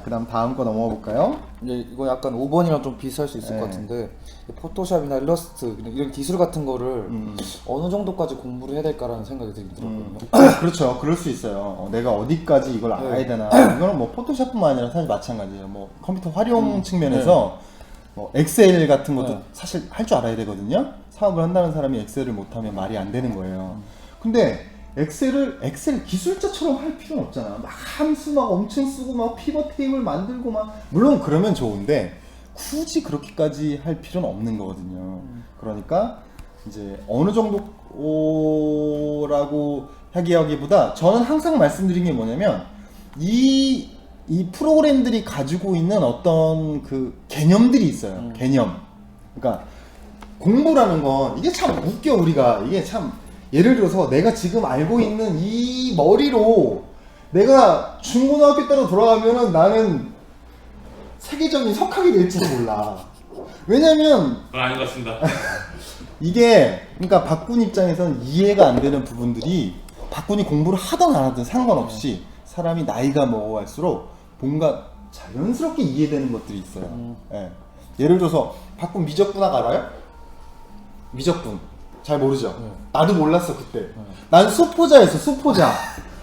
자, 그 다음 다음 거 넘어가 볼까요? 이제 이거 약간 5번이랑 좀 비슷할 수 있을 네. 것 같은데 포토샵이나 일러스트 이런 기술 같은 거를 음. 어느 정도까지 공부를 해야 될까라는 생각이 들었거든요. 그렇죠. 그럴 수 있어요. 어, 내가 어디까지 이걸 알아야 네. 되나. 이거는 뭐 포토샵뿐만 아니라 사실 마찬가지예요. 뭐 컴퓨터 활용 측면에서 뭐 엑셀 같은 것도 네. 사실 할 줄 알아야 되거든요. 사업을 한다는 사람이 엑셀을 못하면 말이 안 되는 거예요. 근데 엑셀을 엑셀 기술자처럼 할 필요는 없잖아. 막 함수 막 엄청 쓰고 막 피벗 테이블 만들고 막 물론 그러면 좋은데 굳이 그렇게까지 할 필요는 없는 거거든요. 그러니까 이제 어느 정도라고 하기보다 저는 항상 말씀드린 게 뭐냐면 이, 이 프로그램들이 가지고 있는 어떤 그 개념들이 있어요. 개념. 그러니까 공부라는 건 이게 참 웃겨 우리가 이게 참 예를 들어서 내가 지금 알고 있는 이 머리로 내가 중고등학교 때로 돌아가면은 나는 세계적인 석학이 될지도 몰라. 왜냐면 그건 아닌 것 같습니다. 이게 그러니까 박군 입장에서는 이해가 안 되는 부분들이 박군이 공부를 하든 안 하든 상관없이 사람이 나이가 먹어갈수록 뭔가 자연스럽게 이해되는 것들이 있어요. 음. 예. 예를 들어서 박군 미적분학 알아요? 미적분 잘 모르죠. 네. 나도 몰랐어 그때. 난 수포자였어 수포자.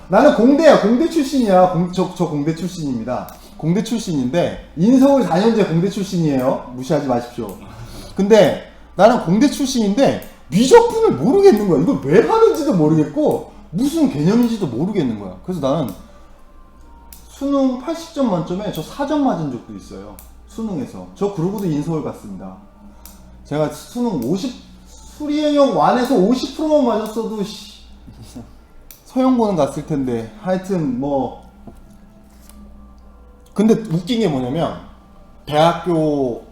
나는 공대야 공대 출신이야. 공, 저, 저 공대 출신입니다. 공대 출신인데 인서울 4년제 공대 출신이에요. 무시하지 마십시오. 근데 나는 공대 출신인데 미적분을 모르겠는 거야. 이걸 왜 하는지도 모르겠고 무슨 개념인지도 모르겠는 거야. 그래서 나는 수능 80점 만점에 저 4점 맞은 적도 있어요. 수능에서. 저 그러고도 인서울 갔습니다. 제가 수능 50 수리행역 1에서 50%만 맞았어도 씨, 서영고는 갔을 텐데. 하여튼 뭐. 근데 웃긴 게 뭐냐면 대학교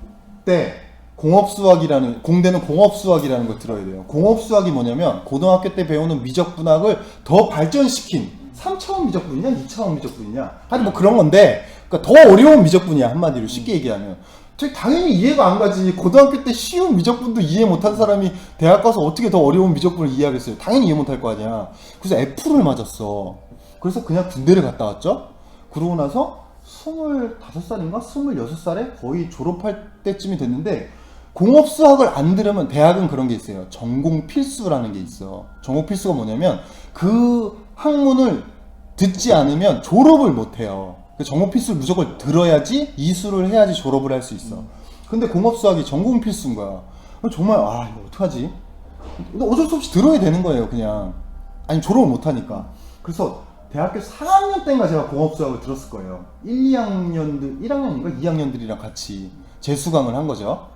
때 공업수학이라는 공대는 공업수학이라는 걸 들어야 돼요. 공업수학이 뭐냐면 고등학교 때 배우는 미적분학을 더 발전시킨 3차원 미적분이냐 2차원 미적분이냐. 하여튼 뭐 그런 건데 그러니까 더 어려운 미적분이야 한마디로 쉽게 얘기하면 저 당연히 이해가 안 가지 고등학교 때 쉬운 미적분도 이해 못한 사람이 대학 가서 어떻게 더 어려운 미적분을 이해하겠어요 당연히 이해 못할 거 아니야 그래서 F를 맞았어 그래서 그냥 군대를 갔다 왔죠 그러고 나서 25살인가 26살에 거의 졸업할 때쯤이 됐는데 공업 수학을 안 들으면 대학은 그런 게 있어요. 전공 필수라는 게 있어. 전공 필수가 뭐냐면 그 학문을 듣지 않으면 졸업을 못 해요. 그 전공 필수를 무조건 들어야지 이수를 해야지 졸업을 할 수 있어. 근데 공업 수학이 전공 필수인 거야. 정말 아 이거 어떡하지? 어쩔 수 없이 들어야 되는 거예요, 그냥. 아니 졸업을 못 하니까. 그래서 대학교 4학년 때인가 제가 공업 수학을 들었을 거예요. 1, 2학년들, 1학년인가 2학년들이랑 같이 재수강을 한 거죠.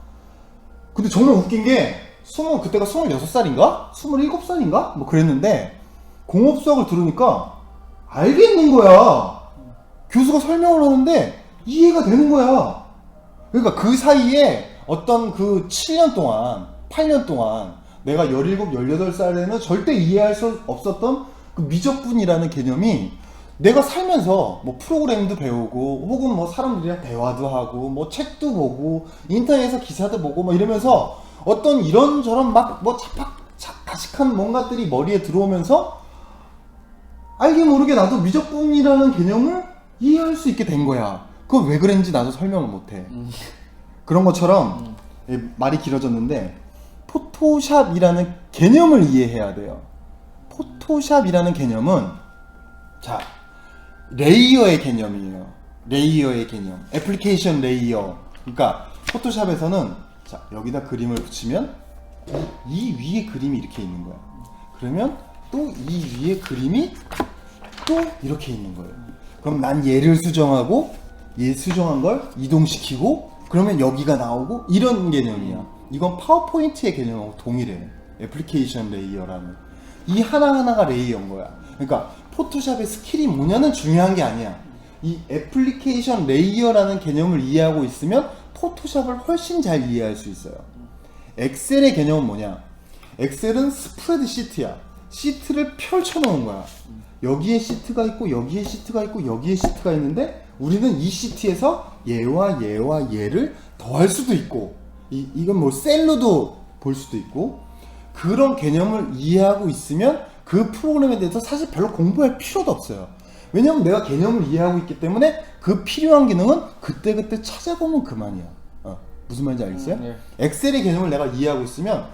근데 정말 웃긴 게, 스물, 그때가 26살인가? 27살인가? 뭐 그랬는데, 공업 수학을 들으니까 알겠는 거야. 교수가 설명을 하는데 이해가 되는 거야. 그러니까 그 사이에 어떤 그 7년 동안, 8년 동안 내가 17, 18살에는 절대 이해할 수 없었던 그 미적분이라는 개념이 내가 살면서 뭐 프로그램도 배우고 혹은 뭐 사람들이랑 대화도 하고 뭐 책도 보고 인터넷에서 기사도 보고 뭐 이러면서 어떤 이런저런 막 뭐 자팍 자식한 뭔가들이 머리에 들어오면서 알게 모르게 나도 미적분이라는 개념을 이해할 수 있게 된 거야. 그건 왜 그랬는지 나도 설명을 못해. 그런 것처럼 예, 말이 길어졌는데 포토샵이라는 개념을 이해해야 돼요. 포토샵이라는 개념은 자 레이어의 개념이에요. 레이어의 개념. 애플리케이션 레이어. 그러니까 포토샵에서는 자 여기다 그림을 붙이면 이 위에 그림이 이렇게 있는 거야. 그러면 또 이 위에 그림이 또 이렇게 있는 거예요. 그럼 난 얘를 수정하고 얘 수정한 걸 이동시키고 그러면 여기가 나오고 이런 개념이야. 이건 파워포인트의 개념하고 동일해. 애플리케이션 레이어라는. 이 하나하나가 레이어인 거야. 그러니까 포토샵의 스킬이 뭐냐는 중요한 게 아니야. 이 애플리케이션 레이어라는 개념을 이해하고 있으면 포토샵을 훨씬 잘 이해할 수 있어요. 엑셀의 개념은 뭐냐? 엑셀은 스프레드 시트야. 시트를 펼쳐 놓은 거야. 여기에 시트가 있고 여기에 시트가 있고 여기에 시트가 있는데 우리는 이 시트에서 얘와 얘와 얘를 더할 수도 있고 이, 이건 뭐 셀로도 볼 수도 있고 그런 개념을 이해하고 있으면 그 프로그램에 대해서 사실 별로 공부할 필요도 없어요. 왜냐면 내가 개념을 이해하고 있기 때문에 그 필요한 기능은 그때그때 찾아보면 그만이야. 어, 무슨 말인지 알겠어요? 음, 엑셀의 개념을 내가 이해하고 있으면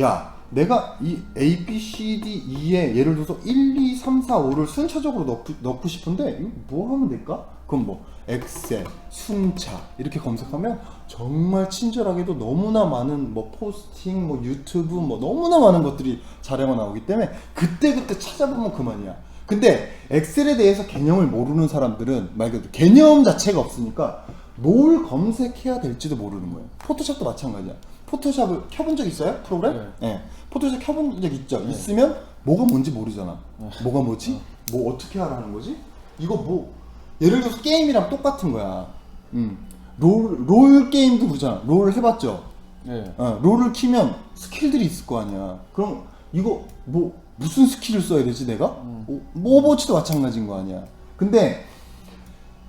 야 내가 이 A, B, C, D, E에 예를 들어서 1, 2, 3, 4, 5를 순차적으로 넣고, 넣고 싶은데 이거 뭐 하면 될까? 그럼 뭐 엑셀, 순차 이렇게 검색하면 정말 친절하게도 너무나 많은 뭐 포스팅, 뭐 유튜브 뭐 너무나 많은 것들이 자료가 나오기 때문에 그때그때 찾아보면 그만이야. 근데 엑셀에 대해서 개념을 모르는 사람들은 말 그대로 개념 자체가 없으니까 뭘 검색해야 될지도 모르는 거예요. 포토샵도 마찬가지야. 포토샵을 켜본 적 있어요? 프로그램? 네. 네. 포토샵 켜본 적 있죠? 있으면 뭐가 뭔지 모르잖아. 뭐가 뭐지? 뭐 어떻게 하라는 거지? 이거 뭐 예를 들어서 게임이랑 똑같은 거야. 음. 롤, 롤 게임도 그러잖아. 롤 해봤죠? 네. 어, 롤을 키면 스킬들이 있을 거 아니야. 그럼 이거 뭐 무슨 스킬을 써야 되지 내가? 오, 뭐 오버워치도 마찬가지인 거 아니야. 근데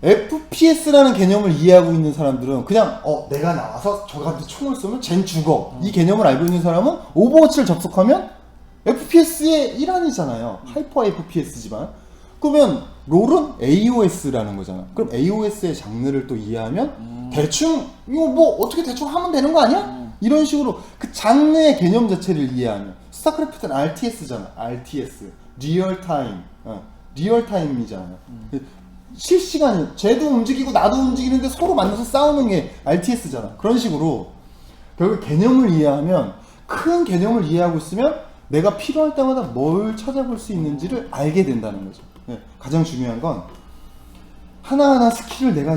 FPS라는 개념을 이해하고 있는 사람들은 그냥 어 내가 나와서 저한테 총을 쏘면 쟨 죽어. 이 개념을 알고 있는 사람은 오버워치를 접속하면 FPS의 일환이잖아요. 하이퍼 FPS지만. 그러면 롤은 AOS라는 거잖아. 그럼 AOS의 장르를 또 이해하면 대충 이거 뭐 어떻게 대충 하면 되는 거 아니야? 이런 식으로 그 장르의 개념 자체를 이해하면 스타크래프트는 RTS잖아. RTS 리얼타임. 어, 리얼타임이잖아요 실시간이 쟤도 움직이고 나도 움직이는데 서로 만나서 싸우는 게 RTS잖아. 그런 식으로 결국 개념을 이해하면 큰 개념을 이해하고 있으면 내가 필요할 때마다 뭘 찾아볼 수 있는지를 알게 된다는 거죠. 네, 가장 중요한 건 하나하나 스킬을 내가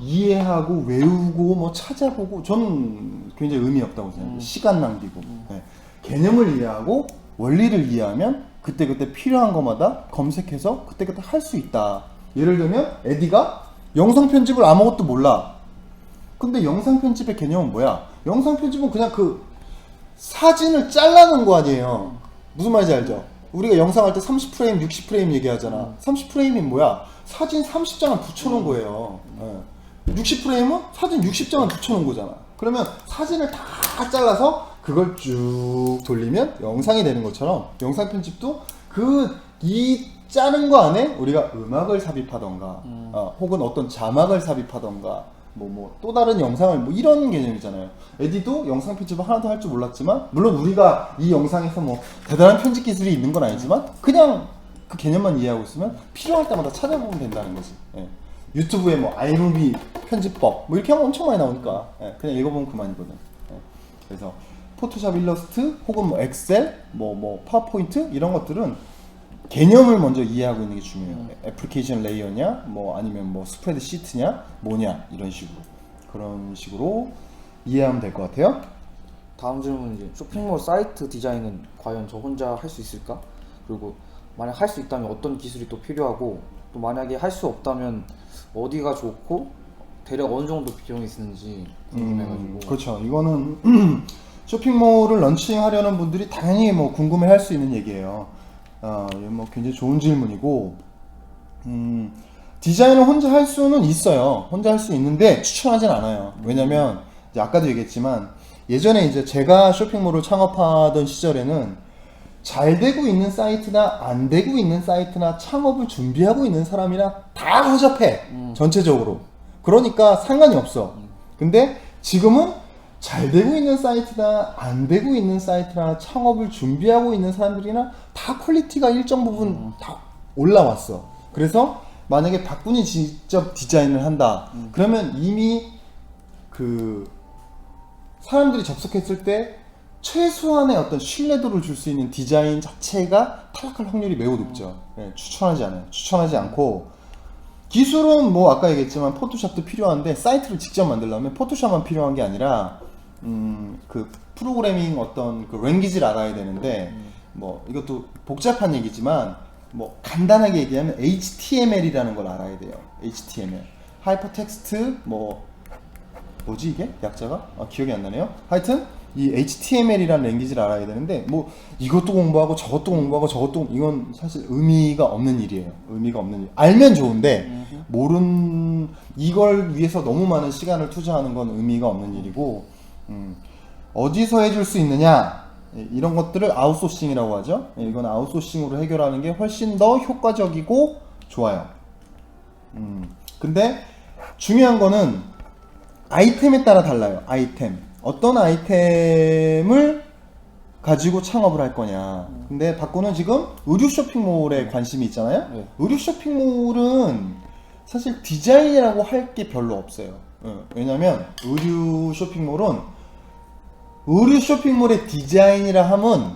이, 해하고 외우고 뭐 찾아보고 저는 굉장히 의미 없다고 생각해요. 시간 낭비고. 네, 개념을 이해하고 원리를 이해하면 그때그때 필요한 것마다 검색해서 그때그때 할 수 있다. 예를 들면 에디가 영상 편집을 아무것도 몰라. 근데 영상 편집의 개념은 뭐야? 영상 편집은 그냥 그 사진을 잘라는 거 아니에요. 무슨 말인지 알죠? 우리가 영상 할 때 30프레임, 60프레임 얘기하잖아. 30프레임이 뭐야? 사진 30장을 붙여놓은 거예요. 예. 60프레임은 사진 60장을 붙여놓은 거잖아. 그러면 사진을 다 잘라서 그걸 쭉 돌리면 영상이 되는 것처럼 영상 편집도 그 이 짜는 거 안에 우리가 음악을 삽입하던가 어, 혹은 어떤 자막을 삽입하던가 뭐 뭐 또 다른 영상을 뭐 이런 개념이잖아요. 에디도 영상 편집을 하나도 할 줄 몰랐지만 물론 우리가 이 영상에서 뭐 대단한 편집 기술이 있는 건 아니지만 그냥 그 개념만 이해하고 있으면 필요할 때마다 찾아보면 된다는 거지. 예. 유튜브에 뭐 아이무비 편집법 뭐 이렇게 하면 엄청 많이 나오니까 예, 그냥 읽어보면 그만이거든. 예. 그래서 포토샵 일러스트 혹은 뭐 엑셀 뭐 뭐 파워포인트 이런 것들은 개념을 먼저 이해하고 있는 게 중요해요. 애플리케이션 레이어냐, 뭐 아니면 뭐 스프레드 시트냐, 뭐냐 이런 식으로 그런 식으로 이해하면 될 것 같아요. 다음 질문 이제 쇼핑몰 사이트 디자인은 과연 저 혼자 할 수 있을까? 그리고 만약 할 수 있다면 어떤 기술이 또 필요하고 또 만약에 할 수 없다면 어디가 좋고 대략 어느 정도 비용이 쓰는지 궁금해가지고 음, 그렇죠. 이거는 쇼핑몰을 런칭하려는 분들이 당연히 뭐 궁금해할 수 있는 얘기예요. 어, 뭐 굉장히 좋은 질문이고, 음, 디자인을 혼자 할 수는 있어요. 혼자 할 수 있는데 추천하진 않아요. 왜냐면 이제 아까도 얘기했지만 예전에 이제 제가 쇼핑몰을 창업하던 시절에는 잘 되고 있는 사이트나 안 되고 있는 사이트나 창업을 준비하고 있는 사람이랑 다 허접해 전체적으로 그러니까 상관이 없어 근데 지금은 잘 되고 있는 사이트나 안 되고 있는 사이트나 창업을 준비하고 있는 사람들이나 다 퀄리티가 일정 부분 다 올라왔어. 그래서 만약에 박군이 직접 디자인을 한다 그러면 이미 그 사람들이 접속했을 때 최소한의 어떤 신뢰도를 줄 수 있는 디자인 자체가 탈락할 확률이 매우 높죠. 예, 추천하지 않아요. 추천하지 않고. 기술은 뭐 아까 얘기했지만 포토샵도 필요한데 사이트를 직접 만들려면 포토샵만 필요한 게 아니라 음, 그 프로그래밍 어떤 그 랭귀지를 알아야 되는데 뭐 이것도 복잡한 얘기지만 뭐 간단하게 얘기하면 HTML이라는 걸 알아야 돼요. HTML. 하이퍼텍스트 뭐 뭐지 이게 약자가 아, 기억이 안 나네요. 하여튼 이 HTML이라는 랭귀지를 알아야 되는데 뭐 이것도 공부하고 저것도 공부하고 저것도 공- 이건 사실 의미가 없는 일이에요. 의미가 없는 일. 알면 좋은데 모른 이걸 위해서 너무 많은 시간을 투자하는 건 의미가 없는 일이고 음, 어디서 해줄 수 있느냐 예, 이런 것들을 아웃소싱이라고 하죠. 예, 이건 아웃소싱으로 해결하는 게 훨씬 더 효과적이고 좋아요. 음. 근데 중요한 거는 아이템에 따라 달라요. 아이템. 어떤 아이템을 가지고 창업을 할 거냐. 근데 박구는 지금 의류 쇼핑몰에 관심이 있잖아요. 네. 의류 쇼핑몰은 사실 디자인이라고 할 게 별로 없어요. 어, 왜냐면 의류 쇼핑몰은 의류 쇼핑몰의 디자인이라 함은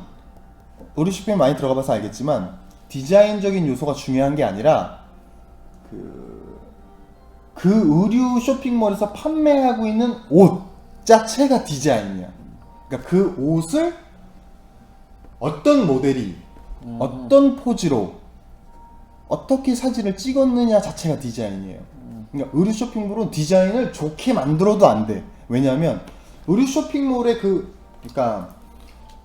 의류 쇼핑 많이 들어가 봐서 알겠지만 디자인적인 요소가 중요한 게 아니라 그, 그 의류 쇼핑몰에서 판매하고 있는 옷 자체가 디자인이야. 그러니까 그 옷을 어떤 모델이 어떤 포즈로 어떻게 사진을 찍었느냐 자체가 디자인이에요. 그러니까 의류 쇼핑몰은 디자인을 좋게 만들어도 안 돼. 왜냐하면 의류 쇼핑몰의 그 그러니까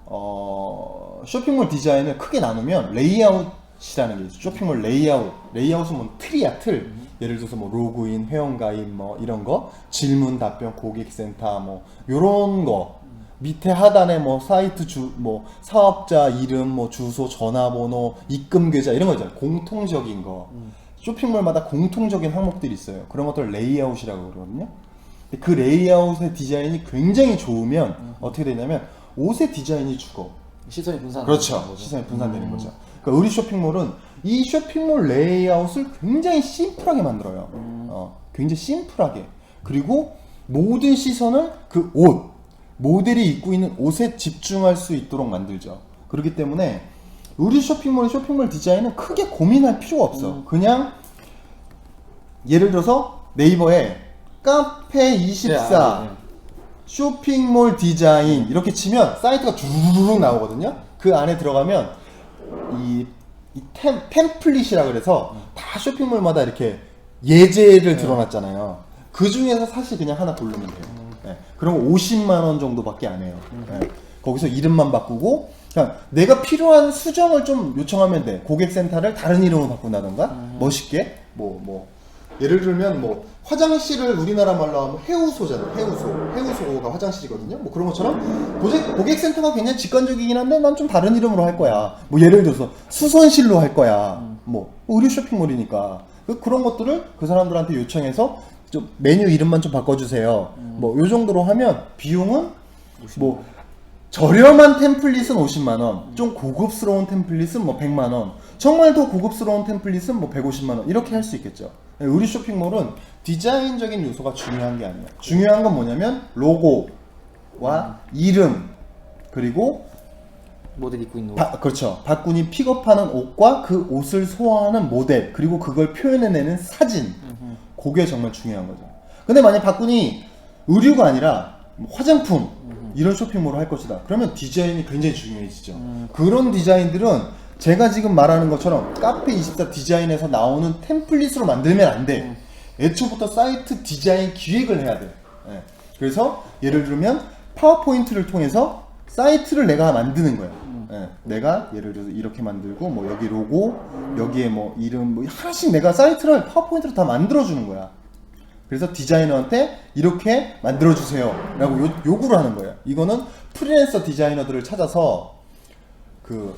어 쇼핑몰 디자인을 크게 나누면 레이아웃이라는 게 있어. 쇼핑몰 레이아웃. 레이아웃은 뭐 틀이야 틀. 예를 들어서 뭐 로그인, 회원가입 뭐 이런 거, 질문 답변, 고객센터 뭐 요런 거. 밑에 하단에 뭐 사이트 주 뭐 사업자 이름 뭐 주소 전화번호 입금 계좌 이런 거 있잖아요 공통적인 거 쇼핑몰마다 공통적인 항목들이 있어요 그런 것들 레이아웃이라고 그러거든요 그 레이아웃의 디자인이 굉장히 좋으면 어떻게 되냐면 옷의 디자인이 죽어. 시선이 분산. 그렇죠. 시선이 분산되는 거죠. 그러니까 의류 쇼핑몰은 이 쇼핑몰 레이아웃을 굉장히 심플하게 만들어요. 어, 굉장히 심플하게. 그리고 모든 시선을 그 옷 모델이 입고 있는 옷에 집중할 수 있도록 만들죠. 그렇기 때문에 의류 쇼핑몰의 쇼핑몰 디자인은 크게 고민할 필요가 없어. 그냥 예를 들어서 네이버에 카페 24 네, 아, 네. 쇼핑몰 디자인 이렇게 치면 사이트가 주르륵 나오거든요. 그 안에 들어가면 이, 이 템, 템플릿이라 그래서 다 쇼핑몰마다 이렇게 예제를 드러났잖아요. 그 중에서 사실 그냥 하나 고르면 돼요. 네. 그럼 50만 원 정도밖에 안 해요. 네. 거기서 이름만 바꾸고 그냥 내가 필요한 수정을 좀 요청하면 돼. 고객센터를 다른 이름으로 바꾼다던가 멋있게 뭐 뭐. 예를 들면 뭐 화장실을 우리나라 말로 하면 해우소잖아요. 해우소. 해우소가 화장실이거든요. 뭐 그런 것처럼 고객, 고객센터가 굉장히 직관적이긴 한데 난 좀 다른 이름으로 할 거야. 뭐 예를 들어서 수선실로 할 거야. 뭐 의류 쇼핑몰이니까 그- 그런 것들을 그 사람들한테 요청해서 좀 메뉴 이름만 좀 바꿔주세요. 뭐 요 정도로 하면 비용은 뭐 저렴한 템플릿은 50만 원, 좀 고급스러운 템플릿은 뭐 100만 원, 정말 더 고급스러운 템플릿은 뭐 150만 원 이렇게 할 수 있겠죠. 의류 쇼핑몰은 디자인적인 요소가 중요한 게 아니에요. 중요한 건 뭐냐면 로고와 이름 그리고 모델 입고 있는 옷. 바- 그렇죠. 박군이 픽업하는 옷과 그 옷을 소화하는 모델 그리고 그걸 표현해내는 사진 그게 정말 중요한 거죠. 근데 만약 박군이 의류가 아니라 뭐 화장품 이런 쇼핑몰을 할 것이다. 그러면 디자인이 굉장히 중요해지죠. 그런 디자인들은 제가 지금 말하는 것처럼 카페24 디자인에서 나오는 템플릿으로 만들면 안 돼. 애초부터 사이트 디자인 기획을 해야 돼. 예. 그래서 예를 들면 파워포인트를 통해서 사이트를 내가 만드는 거야. 예. 내가 예를 들어서 이렇게 만들고 뭐 여기 로고, 여기에 뭐 이름 뭐 하나씩 내가 사이트를 파워포인트로 다 만들어 주는 거야. 그래서 디자이너한테 이렇게 만들어 주세요라고 요, 요구를 하는 거예요. 이거는 프리랜서 디자이너들을 찾아서 그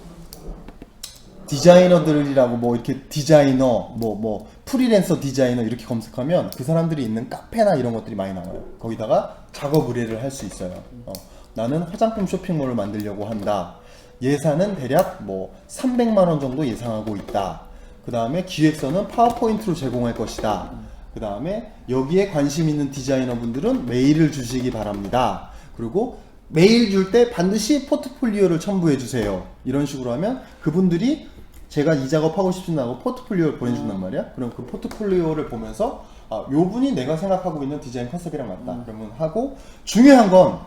디자이너들이라고 뭐 이렇게 디자이너 뭐 뭐 프리랜서 디자이너 이렇게 검색하면 그 사람들이 있는 카페나 이런 것들이 많이 나와요. 거기다가 작업 의뢰를 할 수 있어요. 어, 나는 화장품 쇼핑몰을 만들려고 한다. 예산은 대략 뭐 300만 원 정도 예상하고 있다. 그 다음에 기획서는 파워포인트로 제공할 것이다. 그 다음에 여기에 관심 있는 디자이너분들은 메일을 주시기 바랍니다. 그리고 메일 줄 때 반드시 포트폴리오를 첨부해 주세요. 이런 식으로 하면 그분들이 제가 이 작업하고 싶습니다 하고 포트폴리오를 보내준단 말이야. 그럼 그 포트폴리오를 보면서 아, 요 분이 내가 생각하고 있는 디자인 컨셉이랑 맞다. 그러면 하고 중요한 건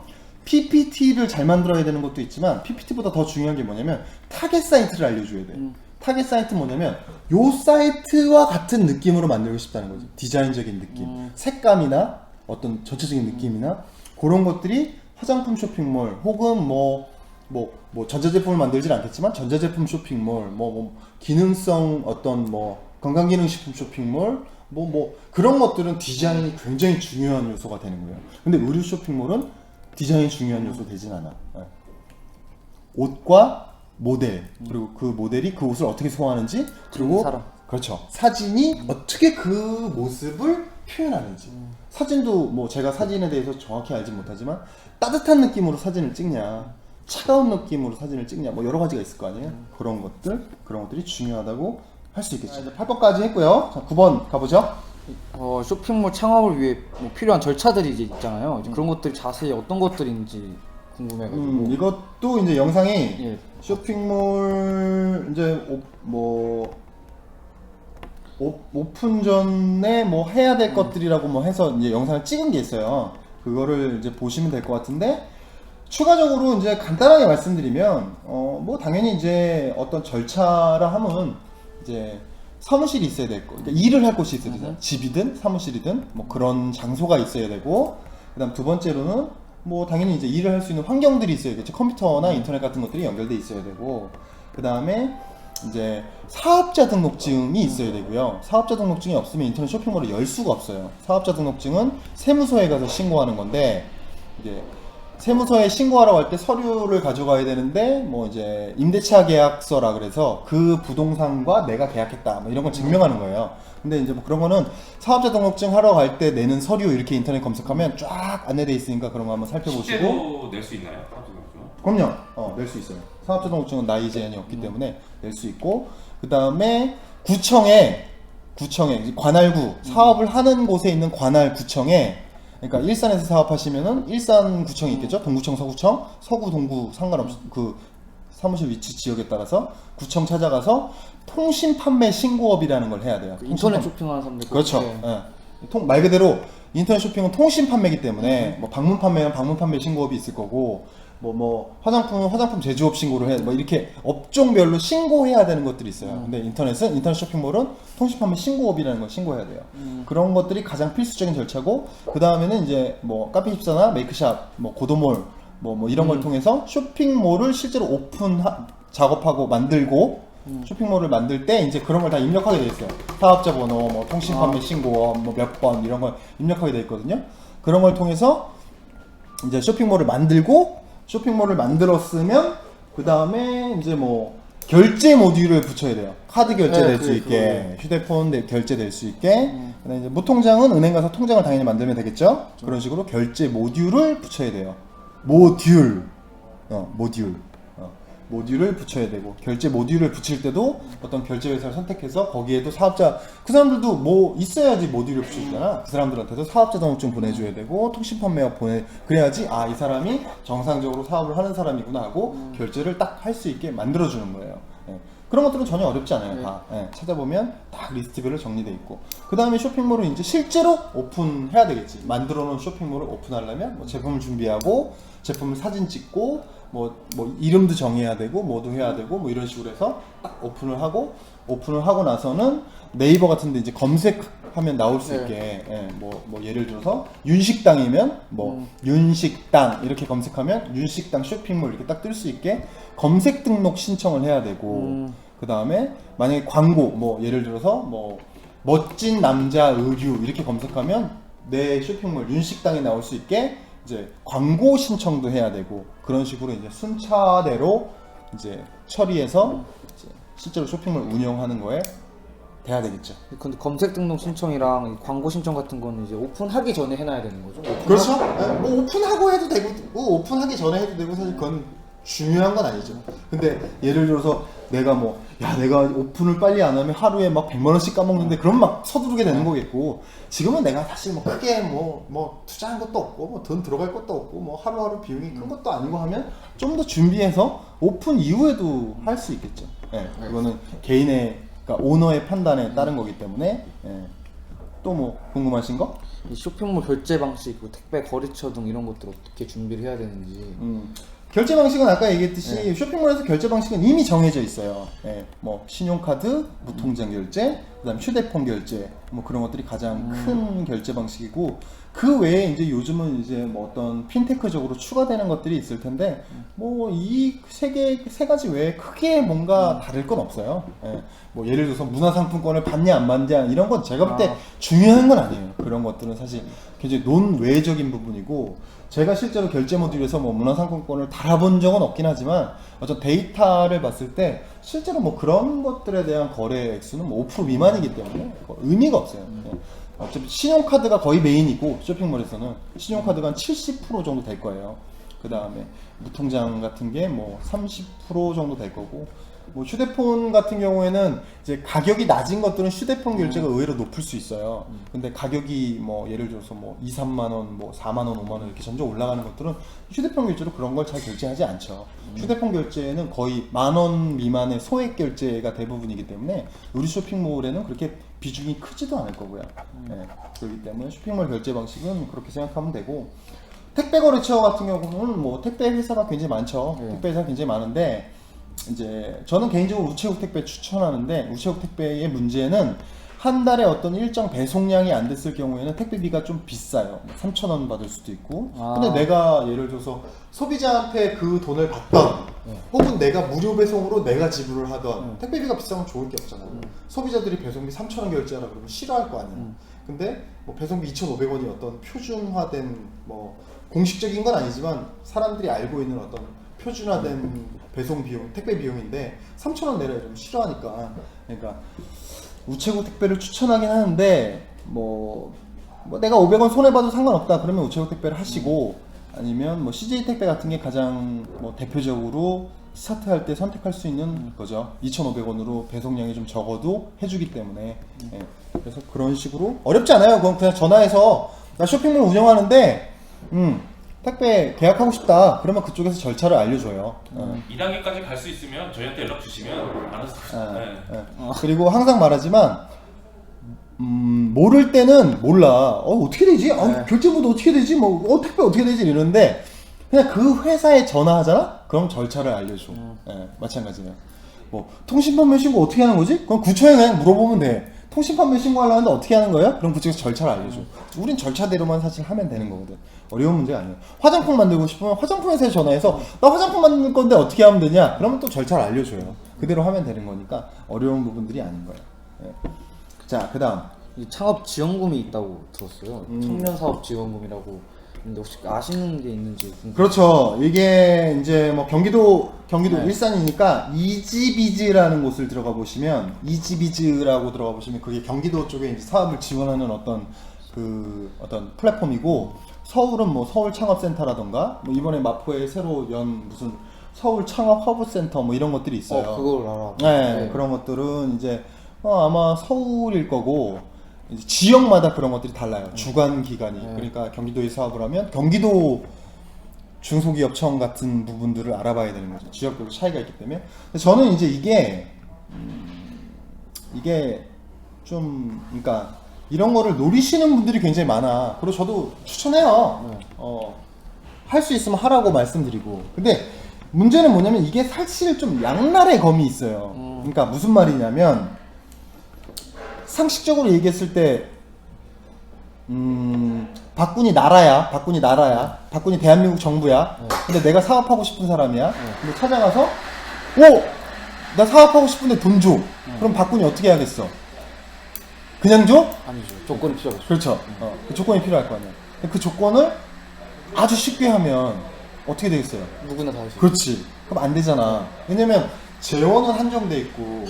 PPT를 잘 만들어야 되는 것도 있지만 PPT보다 더 중요한 게 뭐냐면 타겟 사이트를 알려줘야 돼. 타겟 사이트 뭐냐면 요 사이트와 같은 느낌으로 만들고 싶다는 거지. 디자인적인 느낌, 색감이나 어떤 전체적인 느낌이나 그런 것들이 화장품 쇼핑몰 혹은 뭐 뭐, 뭐 전자제품을 만들진 않겠지만 전자제품 쇼핑몰, 뭐, 뭐 기능성 어떤 뭐 건강기능식품 쇼핑몰, 뭐 뭐 그런 것들은 디자인이 굉장히 중요한 요소가 되는 거예요. 근데 의류 쇼핑몰은 디자인이 중요한 요소 되진 않아. 예. 옷과 모델 그리고 그 모델이 그 옷을 어떻게 소화하는지 그리고 사람. 그렇죠. 사진이 어떻게 그 모습을 표현하는지. 사진도 뭐 제가 사진에 대해서 정확히 알지 못하지만 따뜻한 느낌으로 사진을 찍냐, 차가운 느낌으로 사진을 찍냐, 뭐 여러 가지가 있을 거 아니에요. 그런 것들, 그런 것들이 중요하다고 할 수 있겠죠. 자, 이제 8번까지 했고요. 자, 9번 가보죠. 어, 쇼핑몰 창업을 위해 뭐 필요한 절차들이 이제 있잖아요. 이제 그런 것들이 자세히 어떤 것들인지 궁금해가지고. 음, 이것도 이제 영상이 예. 쇼핑몰 이제 오, 뭐 오, 오픈 전에 뭐 해야 될 것들이라고 뭐 해서 이제 영상을 찍은 게 있어요. 그거를 이제 보시면 될 것 같은데 추가적으로 이제 간단하게 말씀드리면 어 뭐 당연히 이제 어떤 절차라 하면 이제 사무실이 있어야 될 거, 그러니까 일을 할 곳이 있어야 되잖아요. 집이든 사무실이든 뭐 그런 장소가 있어야 되고, 그다음 두 번째로는 뭐 당연히 이제 일을 할 수 있는 환경들이 있어야겠죠. 컴퓨터나 인터넷 같은 것들이 연결돼 있어야 되고, 그다음에 이제 사업자 등록증이 있어야 되고요. 사업자 등록증이 없으면 인터넷 쇼핑몰을 열 수가 없어요. 사업자 등록증은 세무서에 가서 신고하는 건데 이게 세무서에 신고하러 갈 때 서류를 가져가야 되는데 뭐 이제 임대차 계약서라 그래서 그 부동산과 내가 계약했다 뭐 이런 걸 증명하는 거예요. 근데 이제 뭐 그런 거는 사업자 등록증 하러 갈 때 내는 서류 이렇게 인터넷 검색하면 쫙 안내돼 있으니까 그런 거 한번 살펴보시고 실제로 낼 수 있나요? 그럼요. 어, 낼 수 있어요. 사업자 등록증은 나이 제한이 없기 때문에 낼 수 있고 그 다음에 구청에 구청에 이제 관할구 사업을 하는 곳에 있는 관할 구청에 그러니까 일산에서 사업하시면은 일산 구청이 있겠죠. 동구청, 서구청, 서구, 동구 상관없이 그 사무실 위치 지역에 따라서 구청 찾아가서 통신 판매 신고업이라는 걸 해야 돼요. 그 통신 인터넷 판매. 쇼핑하는 사람들 그렇죠. 그렇게 예. 통, 말 그대로 인터넷 쇼핑은 통신 판매이기 때문에 뭐 방문 판매는 방문 판매 신고업이 있을 거고 뭐 뭐 화장품은 화장품 제조업 신고를 해. 뭐 이렇게 업종별로 신고해야 되는 것들이 있어요. 근데 인터넷은 인터넷 쇼핑몰은 통신 판매 신고업이라는 걸 신고해야 돼요. 그런 것들이 가장 필수적인 절차고 그 다음에는 이제 뭐 카페24나 메이크샵, 뭐 고도몰 뭐, 뭐 이런 걸 통해서 쇼핑몰을 실제로 오픈 작업하고 만들고 쇼핑몰을 만들 때 이제 그런 걸 다 입력하게 돼 있어요. 사업자 번호, 뭐 통신 판매 신고, 뭐몇 번 이런 걸 입력하게 돼 있거든요. 그런 걸 통해서 이제 쇼핑몰을 만들고 쇼핑몰을 만들었으면 그 다음에 이제 뭐 결제 모듈을 붙여야 돼요. 카드 결제될 네, 수 그게 있게, 휴대폰 내- 결제될 수 있게. 그다음에 이제 무통장은 은행 가서 통장을 당연히 만들면 되겠죠. 그런 식으로 결제 모듈을 붙여야 돼요. 모듈, 어, 모듈. 어, 모듈을 붙여야 되고 결제 모듈을 붙일 때도 어떤 결제 회사를 선택해서 거기에도 사업자 그 사람들도 뭐 있어야지 모듈을 붙여주잖아. 그 사람들한테도 사업자 등록증 보내줘야 되고 통신 판매업 보내 그래야지 아 이 사람이 정상적으로 사업을 하는 사람이구나 하고 결제를 딱 할 수 있게 만들어주는 거예요. 예. 그런 것들은 전혀 어렵지 않아요 네. 다 예, 찾아보면 딱 리스트별로 정리돼 있고. 그 다음에 쇼핑몰을 이제 실제로 오픈해야 되겠지. 만들어 놓은 쇼핑몰을 오픈하려면 뭐 제품을 준비하고 제품을 사진 찍고 뭐, 뭐 이름도 정해야 되고 뭐도 해야 되고 뭐 이런 식으로 해서 딱 오픈을 하고 오픈을 하고 나서는 네이버 같은데 이제 검색하면 나올 수 네. 있게 예, 뭐, 뭐 예를 들어서 윤식당이면 뭐 음. 윤식당 이렇게 검색하면 윤식당 쇼핑몰 이렇게 딱 뜰 수 있게 검색 등록 신청을 해야 되고 음. 그 다음에 만약에 광고 뭐 예를 들어서 뭐 멋진 남자 의류 이렇게 검색하면 내 쇼핑몰 윤식당에 나올 수 있게 이제 광고 신청도 해야 되고 그런 식으로 이제 순차대로 이제 처리해서 이제 실제로 쇼핑몰 운영하는 거에 돼야 되겠죠. 근데 검색 등록 신청이랑 이 광고 신청 같은 거는 이제 오픈하기 전에 해놔야 되는 거죠? 오픈하- 그렇죠. 네, 뭐 오픈하고 해도 되고, 뭐 오픈하기 전에 해도 되고 사실 그건 중요한 건 아니죠. 근데 예를 들어서 내가 뭐, 야, 내가 오픈을 빨리 안 하면 하루에 막 100만 원씩 까먹는데 그럼 막 서두르게 되는 거겠고, 지금은 내가 사실 뭐 크게 뭐, 뭐 투자한 것도 없고, 뭐 돈 들어갈 것도 없고, 뭐 하루하루 비용이 큰 것도 아니고 하면 좀 더 준비해서 오픈 이후에도 할 수 있겠죠. 예, 그거는 개인의, 그러니까 오너의 판단에 따른 거기 때문에, 예. 또 뭐 궁금하신 거? 이 쇼핑몰 결제 방식, 그 택배 거래처 등 이런 것들 어떻게 준비를 해야 되는지 음. 결제 방식은 아까 얘기했듯이 네. 쇼핑몰에서 결제 방식은 이미 정해져 있어요. 예, 뭐 신용카드, 무통장 결제, 그다음 휴대폰 결제, 뭐 그런 것들이 가장 음. 큰 결제 방식이고 그 외에 이제 요즘은 이제 뭐 어떤 핀테크적으로 추가되는 것들이 있을 텐데 뭐 이 세 개 세 가지 외에 크게 뭔가 다를 건 없어요. 예. 뭐 예를 들어서 문화상품권을 받냐 안 받냐 이런 건 제가 볼 때 아. 중요한 건 아니에요. 그런 것들은 사실 굉장히 논외적인 부분이고 제가 실제로 결제 모듈에서 뭐 문화상품권을 달아본 적은 없긴 하지만 어떤 데이터를 봤을 때 실제로 뭐 그런 것들에 대한 거래 액수는 뭐5% 미만이기 때문에 뭐 의미가 없어요. 예. 어차피 신용카드가 거의 메인이고 쇼핑몰에서는 신용카드가 한 70% 정도 될 거예요. 그 다음에 무통장 같은 게 뭐 30% 정도 될 거고 뭐 휴대폰 같은 경우에는 이제 가격이 낮은 것들은 휴대폰 결제가 의외로 높을 수 있어요. 근데 가격이 뭐 예를 들어서 뭐 2, 3만 원, 뭐 4만 원, 5만 원 이렇게 점점 올라가는 것들은 휴대폰 결제로 그런 걸 잘 결제하지 않죠. 휴대폰 결제는 거의 만 원 미만의 소액 결제가 대부분이기 때문에 우리 쇼핑몰에는 그렇게 비중이 크지도 않을 거고요. 네, 그렇기 때문에 쇼핑몰 결제 방식은 그렇게 생각하면 되고 택배 거래처 같은 경우는 뭐 택배 회사가 굉장히 많죠. 네. 택배 회사 굉장히 많은데 이제 저는 개인적으로 우체국 택배 추천하는데 우체국 택배의 문제는 한 달에 어떤 일정 배송량이 안 됐을 경우에는 택배비가 좀 비싸요. 3천 원 받을 수도 있고. 아. 근데 내가 예를 들어서 소비자한테 그 돈을 받던 혹은 내가 무료 배송으로 내가 지불을 하던 택배비가 비싸면 좋을 게 없잖아요. 소비자들이 배송비 3천 원 결제하라 그러면 싫어할 거 아니에요. 근데 뭐 배송비 2,500원이 어떤 표준화된 뭐 공식적인 건 아니지만 사람들이 알고 있는 어떤 표준화된 배송 비용, 택배 비용인데 3,000원 내려 좀 싫어하니까 그러니까 우체국 택배를 추천하긴 하는데 뭐, 뭐 내가 500원 손해 봐도 상관없다 그러면 우체국 택배를 하시고 아니면 뭐 CJ 택배 같은 게 가장 뭐 대표적으로 스타트 할 때 선택할 수 있는 거죠. 2,500원으로 배송량이 좀 적어도 해주기 때문에 예. 그래서 그런 식으로 어렵지 않아요. 그건 그냥 전화해서 나 쇼핑몰 운영하는데 음 택배 계약하고 싶다. 그러면 그쪽에서 절차를 알려줘요. 어. 2단계까지 갈 수 있으면 저희한테 연락 주시면 알아서 예, 네. 예. 그리고 항상 말하지만 음, 모를 때는 몰라. 어, 어떻게 되지? 어, 네. 결제보도 어떻게 되지? 뭐, 어, 택배 어떻게 되지? 이러는데, 그냥 그 회사에 전화하잖아? 그럼 절차를 알려줘. 예, 마찬가지예요. 뭐, 통신판매 신고 어떻게 하는 거지? 그럼 구청에 그냥 물어보면 돼. 통신 판매 신고하려는데 어떻게 하는 거야? 그럼 그쪽에서 절차를 알려줘. 우린 절차대로만 사실 하면 되는 거거든. 어려운 문제가 아니에요. 화장품 만들고 싶으면 화장품 회사에 전화해서 나 화장품 만들 건데 어떻게 하면 되냐? 그러면 또 절차를 알려줘요. 그대로 하면 되는 거니까 어려운 부분들이 아닌 거예요. 예. 자, 그 다음. 이 창업 지원금이 있다고 들었어요. 음. 청년 사업 지원금이라고. 근데 혹시 아시는 게 있는지 궁금. 그렇죠. 이게 이제 뭐 경기도 경기도 네. 일산이니까 이지비즈라는 곳을 들어가 보시면 이지비즈라고 들어가 보시면 그게 경기도 쪽에 이제 사업을 지원하는 어떤 그 어떤 플랫폼이고 서울은 뭐 서울 창업센터라던가 뭐 이번에 마포에 새로 연 무슨 서울 창업 허브센터 뭐 이런 것들이 있어요. 어, 그걸 알아. 네, 그런 것들은 이제 어, 아마 서울일 거고 지역마다 그런 것들이 달라요. 주관 기관이 네. 그러니까 경기도에 사업을 하면 경기도 중소기업청 같은 부분들을 알아봐야 되는 거죠. 지역별로 차이가 있기 때문에. 근데 저는 이제 이게 음, 이게 좀 그러니까 이런 거를 노리시는 분들이 굉장히 많아. 그리고 저도 추천해요. 네. 어, 할 수 있으면 하라고 말씀드리고. 근데 문제는 뭐냐면 이게 사실 좀 양날의 검이 있어요. 음. 그러니까 무슨 말이냐면 상식적으로 얘기했을 때 음, 박군이 나라야. 박군이 나라야. 박군이 대한민국 정부야. 네. 근데 내가 사업하고 싶은 사람이야. 근데 찾아가서 오! 나 사업하고 싶은데 돈 줘. 그럼 박군이 어떻게 하겠어? 그냥 줘? 아니죠. 조건이 필요하죠. 그렇죠. 어, 그 조건이 필요할 거 아니야. 근데 그 조건을 아주 쉽게 하면 어떻게 되겠어요? 누구나 다 할 수 있어요. 그렇지. 그럼 안 되잖아. 왜냐면 재원은 한정돼 있고,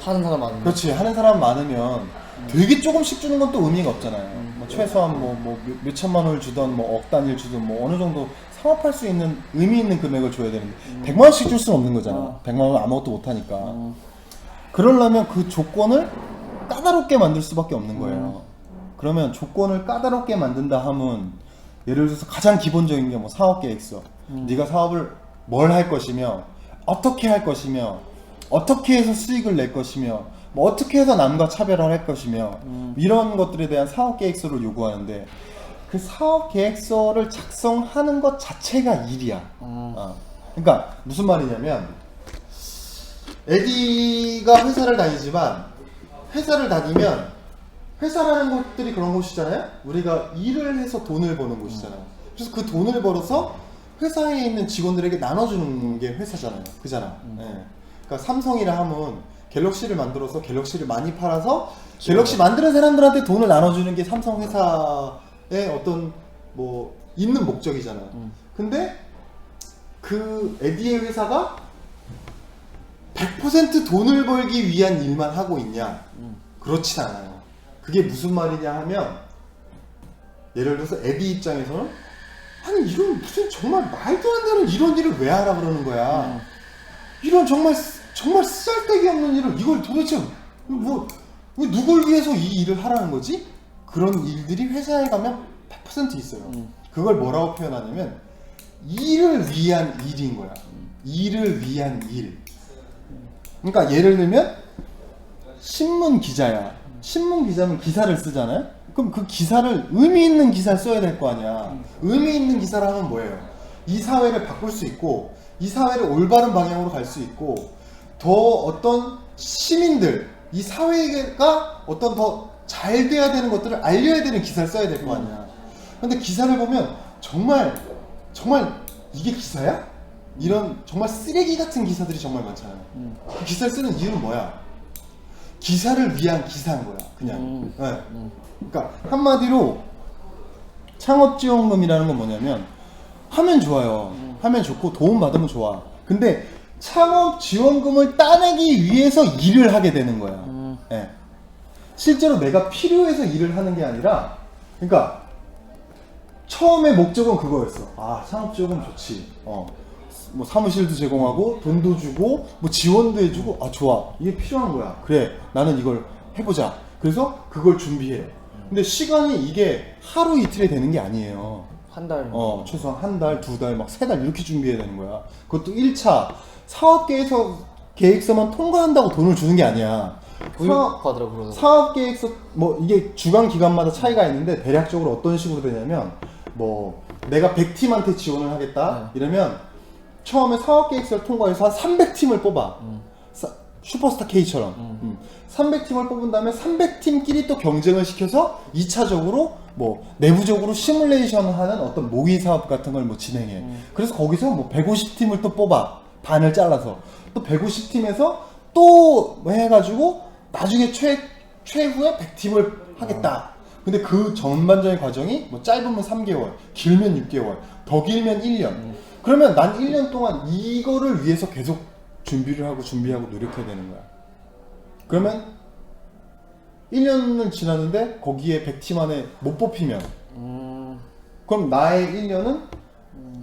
하는 사람 많은데. 그렇지. 하는 사람 많으면 되게 조금씩 주는 건 또 의미가 없잖아요. 뭐 최소한 뭐, 뭐 몇- 몇천만 원을 주던 뭐 억 단위를 주던 뭐 어느 정도 사업할 수 있는 의미 있는 금액을 줘야 되는데 백만 원씩 줄 수는 없는 거잖아. 어. 백만 원 아무것도 못 하니까. 어, 그러려면 그 조건을 까다롭게 만들 수밖에 없는 거예요. 음. 그러면 조건을 까다롭게 만든다 하면 예를 들어서 가장 기본적인 게 뭐 사업 계획서. 음. 네가 사업을 뭘 할 것이며 어떻게 할 것이며 어떻게 해서 수익을 낼 것이며 뭐 어떻게 해서 남과 차별화를 할 것이며 음. 이런 것들에 대한 사업 계획서를 요구하는데 그 사업 계획서를 작성하는 것 자체가 일이야. 음. 어. 그러니까 무슨 말이냐면 애기가 회사를 다니지만 회사를 다니면 회사라는 곳들이 그런 곳이잖아요. 우리가 일을 해서 돈을 버는 곳이잖아요. 그래서 그 돈을 벌어서 회사에 있는 직원들에게 나눠주는 게 회사잖아요. 그잖아. 예. 그러니까 삼성이라 하면 갤럭시를 만들어서 갤럭시를 많이 팔아서 갤럭시 만드는 사람들한테 돈을 나눠주는 게 삼성 회사의 어떤 뭐 있는 목적이잖아요. 음. 근데 그 에디의 회사가 100% 돈을 벌기 위한 일만 하고 있냐? 음. 그렇진 않아요. 그게 무슨 말이냐 하면 예를 들어서 에디 입장에서는 아니 이런 무슨 정말 말도 안 되는 이런 일을 왜 하라 그러는 거야. 음. 이런 정말 쓰- 정말 쓰잘데기 없는 일을 이걸 도대체 뭐, 뭐 누굴 위해서 이 일을 하라는 거지? 그런 일들이 회사에 가면 100% 있어요. 음. 그걸 뭐라고 표현하냐면 일을 위한 일인 거야. 일을 위한 일. 그러니까 예를 들면 신문 기자야. 신문 기자는 기사를 쓰잖아요. 그럼 그 기사를 의미 있는 기사를 써야 될 거 아니야. 의미 있는 기사를 하면 뭐예요? 이 사회를 바꿀 수 있고 이 사회를 올바른 방향으로 갈 수 있고 더 어떤 시민들 이 사회가 어떤 더 잘 돼야 되는 것들을 알려야 되는 기사를 써야 될 거 아니야. 근데 기사를 보면 정말 정말 이게 기사야? 이런 정말 쓰레기 같은 기사들이 정말 많잖아요. 음. 그 기사를 쓰는 이유는 뭐야? 기사를 위한 기사인 거야, 그냥. 음. 네. 음. 그러니까 한마디로 창업지원금이라는 건 뭐냐면 하면 좋아요. 하면 좋고 도움 받으면 좋아. 근데 창업 지원금을 따내기 위해서 일을 하게 되는 거야. 음. 예. 실제로 내가 필요해서 일을 하는 게 아니라, 그러니까 처음에 목적은 그거였어. 아, 창업 지원금 좋지. 어. 뭐 사무실도 제공하고 돈도 주고 뭐 지원도 해주고 아 좋아 이게 필요한 거야 그래 나는 이걸 해보자 그래서 그걸 준비해 근데 시간이 이게 하루 이틀에 되는 게 아니에요 한 달. 어 최소한 한 달 두 달 막 세 달 이렇게 준비해야 되는 거야 그것도 1차 사업 계획서 계획서만 통과한다고 돈을 주는 게 아니야 사업, 교육받으라고 그러더라고. 사업 계획서 뭐 이게 주간 기간마다 차이가 있는데 대략적으로 어떤 식으로 되냐면 뭐 내가 100팀한테 지원을 하겠다 이러면 처음에 사업 계획서를 통과해서 한 300팀을 뽑아 음. 사- 슈퍼스타 K처럼 음. 300팀을 뽑은 다음에 300팀끼리 또 경쟁을 시켜서 2차적으로 뭐 내부적으로 시뮬레이션 하는 어떤 모의 사업 같은 걸 뭐 진행해 음. 그래서 거기서 뭐 150팀을 또 뽑아 반을 잘라서 또 150팀에서 또뭐 해가지고 나중에 최 최후에 100팀을 하겠다. 근데 그 전반적인 과정이 뭐 짧으면 3개월, 길면 6개월, 더 길면 1년. 그러면 난 1년 동안 이거를 위해서 계속 준비를 하고 준비하고 노력해야 되는 거야. 그러면 1년을 지났는데 거기에 100팀 안에 못 뽑히면 음. 그럼 나의 1년은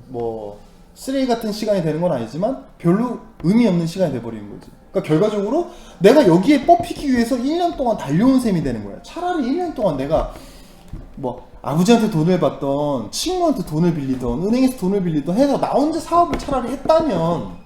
뭐 쓰레기 같은 시간이 되는 건 아니지만 별로 의미 없는 시간이 돼버리는 거지. 그러니까 결과적으로 내가 여기에 뽑히기 위해서 1년 동안 달려온 셈이 되는 거야. 차라리 1년 동안 내가 뭐 아버지한테 돈을 받던 친구한테 돈을 빌리던 은행에서 돈을 빌리던 해서 나 혼자 사업을 차라리 했다면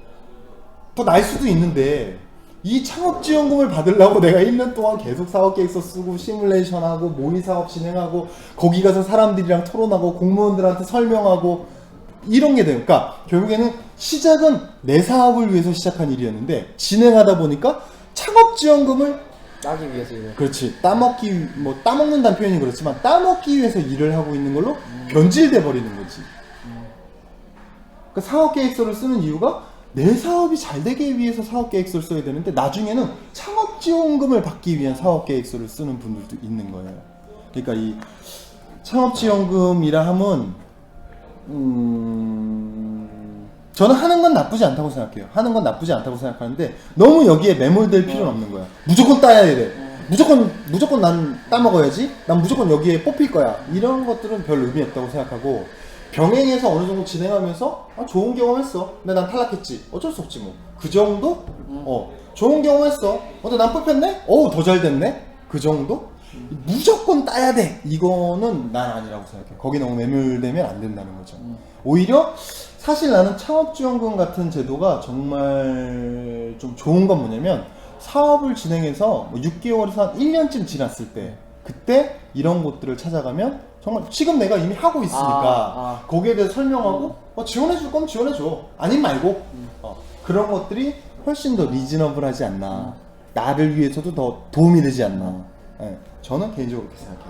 더 나을 수도 있는데 이 창업지원금을 받으려고 내가 1년 동안 계속 사업 계획서 쓰고 시뮬레이션하고 모의 사업 진행하고 거기 가서 사람들이랑 토론하고 공무원들한테 설명하고 이런 게 돼요. 그러니까 결국에는 시작은 내 사업을 위해서 시작한 일이었는데 진행하다 보니까 창업 지원금을 따기 위해서 이래. 그렇지 따먹기 위- 뭐 따먹는다는 표현이 그렇지만 따먹기 위해서 일을 하고 있는 걸로 변질돼 버리는 거지. 그 사업 계획서를 쓰는 이유가 내 사업이 잘 되기 위해서 사업 계획서를 써야 되는데 나중에는 창업 지원금을 받기 위한 사업 계획서를 쓰는 분들도 있는 거예요. 그러니까 이 창업 지원금이라 함은 음 저는 하는 건 나쁘지 않다고 생각해요. 하는 건 나쁘지 않다고 생각하는데 너무 여기에 매몰될 필요는 없는 거야. 무조건 따야 돼. 무조건 무조건 난 따먹어야지. 난 무조건 여기에 뽑힐 거야. 이런 것들은 별 의미 없다고 생각하고 병행해서 어느 정도 진행하면서 아, 좋은 경험했어. 근데 난 탈락했지. 어쩔 수 없지 뭐. 그 정도? 어 좋은 경험했어. 어, 근데 난 뽑혔네? 어우 더 잘 됐네. 그 정도? 무조건 따야 돼. 이거는 난 아니라고 생각해. 거기 너무 매몰되면 안 된다는 거죠. 오히려 사실 나는 창업지원금 같은 제도가 정말 좀 좋은 건 뭐냐면 사업을 진행해서 뭐 6개월에서 한 1년쯤 지났을 때 그때 이런 곳들을 찾아가면 정말 지금 내가 이미 하고 있으니까 아, 아. 거기에 대해서 설명하고 어, 지원해 줄 거면 지원해 줘. 아님 말고 어, 그런 것들이 훨씬 더 리즈너블하지 않나. 나를 위해서도 더 도움이 되지 않나. 예. 저는 개인적으로 그렇게 생각해요.